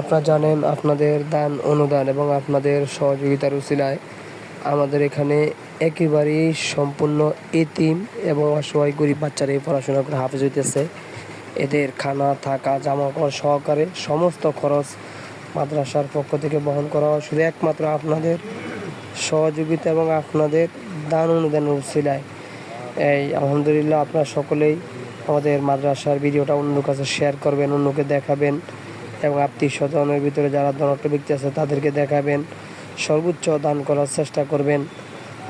আপনারা জানেন আপনাদের দান, অনুদান এবং আপনাদের সহযোগিতার উসিলায় আমাদের এখানে একেবারেই সম্পূর্ণ এতিম এবং অসহায় গরিব বাচ্চারা এই পড়াশোনা করে হাফেজ হইতেছে। এদের খানা, থাকা জামা কাপড় সহকারে সমস্ত খরচ মাদ্রাসার পক্ষ থেকে বহন করা হয়। শুধু একমাত্র আপনাদের সহযোগিতা এবং আপনাদের দান, অনুদানের উসিলায় এই, আলহামদুলিল্লাহ আপনারা সকলেই আমাদের মাদ্রাসার ভিডিওটা অন্যর কাছে শেয়ার করবেন, অন্যকে দেখাবেন। এবং আত্মীয় স্বজনের ভিতরে যারা ধনাত্ম ব্যক্তি আছে, তাদেরকে দেখাবেন। সর্বোচ্চ দান করার চেষ্টা করবেন।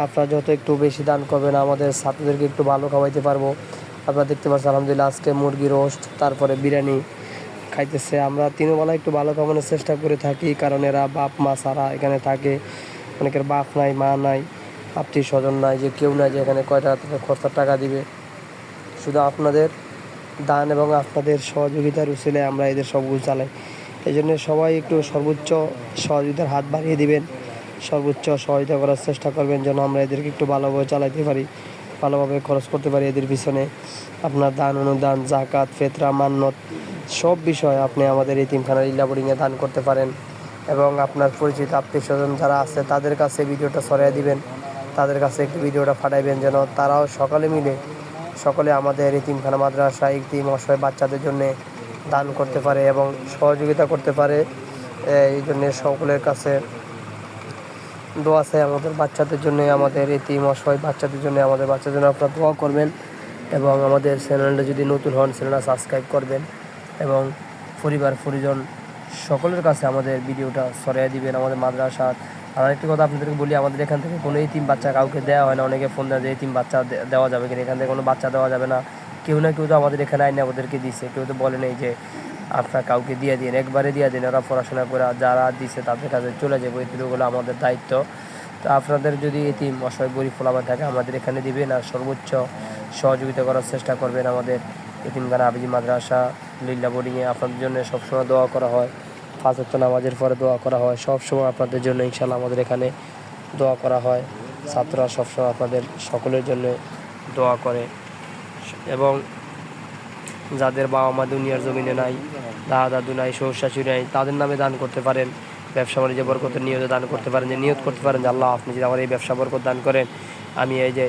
আপনারা যত একটু বেশি দান করবেন, আমাদের ছাত্রদেরকে একটু ভালো খাওয়াইতে পারব। আপনারা দেখতে পাচ্ছেন, আলহামদুলিল্লাহ, আজকে মুরগি রোস্ট, তারপরে বিরিয়ানি খাইতেছে। আমরা তিনবেলা একটু ভালো খাওয়ানোর চেষ্টা করে থাকি, কারণ এরা বাপ, মা সারা এখানে থাকে। অনেকের বাপ নাই, মা নাই, আত্মীয় স্বজন নাই, যে কেউ নাই যে এখানে কয়টা খরচার টাকা দিবে। শুধু আপনাদের দান এবং আপনাদের সহযোগিতার উচিলে আমরা এদের সবগুলো চালাই। এই জন্য সবাই একটু সর্বোচ্চ সহযোগিতার হাত বাড়িয়ে দিবেন। সর্বোচ্চ সহযোগিতা করার চেষ্টা করবেন যেন আমরা এদেরকে একটু ভালোভাবে চালাতে পারি, ভালোভাবে খরচ করতে পারি এদের পিছনে। আপনার দান, অনুদান, জাকাত, ফেতরা, মান্নত সব বিষয় আপনি আমাদের এই তিনখানার ইল্লাবোর্ডিংয়ে দান করতে পারেন এবং আপনার পরিচিত আত্মীয় স্বজন যারা আছে তাদের কাছে ভিডিওটা সরিয়ে দিবেন। তাদের কাছে একটু ভিডিওটা পাঠাইবেন যেন তারাও সকালে মিলে সকলে আমাদের এই তিনখানা মাদ্রাসা একটি অসহায় বাচ্চাদের জন্য দান করতে পারে এবং সহযোগিতা করতে পারে। এই জন্য সকলের কাছে দোয়া চাই আমাদের বাচ্চাদের জন্য, আমাদের এই তিন অসহায় বাচ্চাদের জন্য। আমাদের বাচ্চাদের জন্য আপনারা দোয়া করবেন এবং আমাদের চ্যানেলটা যদি নতুন হন, চ্যানেলটা সাবস্ক্রাইব করবেন এবং পরিবার, পরিজন সকলের কাছে আমাদের ভিডিওটা সরিয়ে দিবেন। আমাদের মাদ্রাসা আর আরেকটি কথা আপনাদেরকে বলি, আমাদের এখান থেকে কোনো এই তিন বাচ্চা কাউকে দেওয়া হয় না। অনেকে ফোন দেয় যে এই তিন বাচ্চা দেওয়া যাবে কিনা? এখান থেকে কোনো বাচ্চা দেওয়া যাবে না। কেউ না কেউ তো আমাদের এখানে আইনে আমাদেরকে দিছে। কেউ তো বলে নেই যে, আপনার কাউকে দিয়ে দিন, একবারে দিয়ে দিন। ওরা পড়াশোনা করে যারা দিছে তাদের কাছে চলে যাবে। এগুলো আমাদের দায়িত্ব। তো আপনাদের যদি এটি অসহায় গরিব ফলাবার থাকে, আমাদের এখানে দিবেন আর সর্বোচ্চ সহযোগিতা করার চেষ্টা করবেন আমাদের এতিমখানা আবিজি মাদ্রাসা, লিল্লা বোর্ডিংয়ে। আপনাদের জন্য সবসময় দোয়া করা হয়। পাঁচ নামাজের পরে দোয়া করা হয়। সবসময় আপনাদের জন্য ইনশাল্লাহ আমাদের এখানে দোয়া করা হয়। ছাত্ররা সবসময় আপনাদের সকলের জন্য দোয়া করে। এবং যাদের বাবা মা দুনিয়ার জমিনে নাই দাদা দাদু নাই শ্বশুর শাশুড়ি নাই, তাদের নামে দান করতে পারেন। ব্যবসা বাণিজ্য বরকতের নিয়তে দান করতে পারেন যে নিয়ত করতে পারেন যে, আল্লাহ, আপনি যদি আমার এই ব্যবসা বরকত দান করেন, আমি এই যে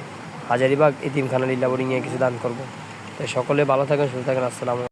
হাজারিবাগ ইতিমখানা লীলা বোর্ডিংয়ে কিছু দান করব। তাই সকলে ভালো থাকেন, সুস্থ থাকেন। আসসালামু